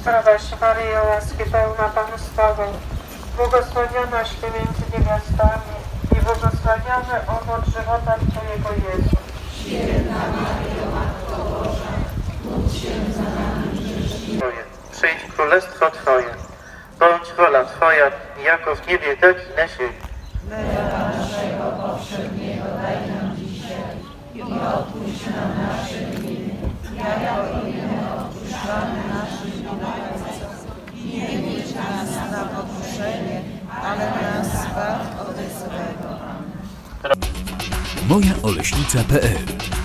Zdrowaś Maryjo, łaski pełna Pan z Tobą, błogosławionaś Ty między niewiastami i błogosławiony owoc żywota Twojego Jezus. Twoje, przyjdź królestwo Twoje, bądź wola Twoja, jako w niebie, tak i na ziemi. na pokuszenie, ale nas zbaw ode złego. mojaoleśnica.pl